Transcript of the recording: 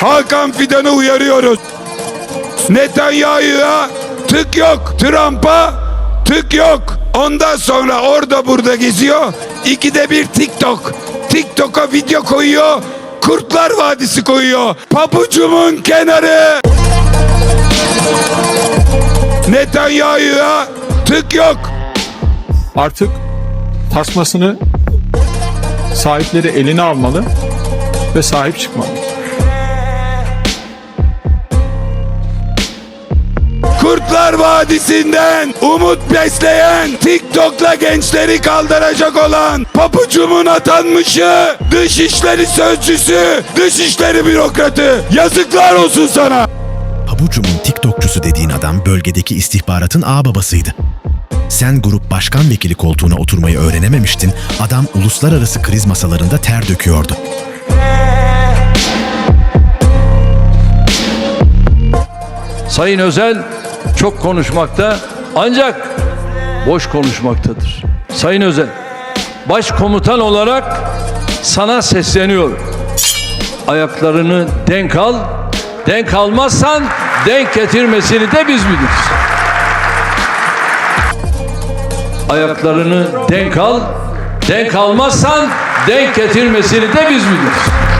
Hakan Fidan'ı uyarıyoruz. Netanyahu'ya tık yok. Trump'a tık yok. Ondan sonra orada burada geziyor. İkide bir TikTok. TikTok'a video koyuyor. Kurtlar Vadisi koyuyor. Pabucumun kenarı. Netanyahu'ya tık yok. Artık tasmasını sahipleri eline almalı ve sahip çıkmalı. Kurtlar Vadisi'nden umut besleyen TikTok'la gençleri kaldıracak olan papucumun atanmışı dışişleri sözcüsü dışişleri bürokratı yazıklar olsun sana. Pabucumun TikTokçusu dediğin adam bölgedeki istihbaratın ağababasıydı. Sen grup başkan vekili koltuğuna oturmayı öğrenememiştin, adam uluslararası kriz masalarında ter döküyordu. Sayın Özel çok konuşmakta ancak boş konuşmaktadır. Sayın Özel, başkomutan olarak sana sesleniyorum. Ayaklarını denk al, denk almazsan denk getirmesini de biz biliriz. Ayaklarını denk al, denk almazsan denk getirmesini de biz biliriz.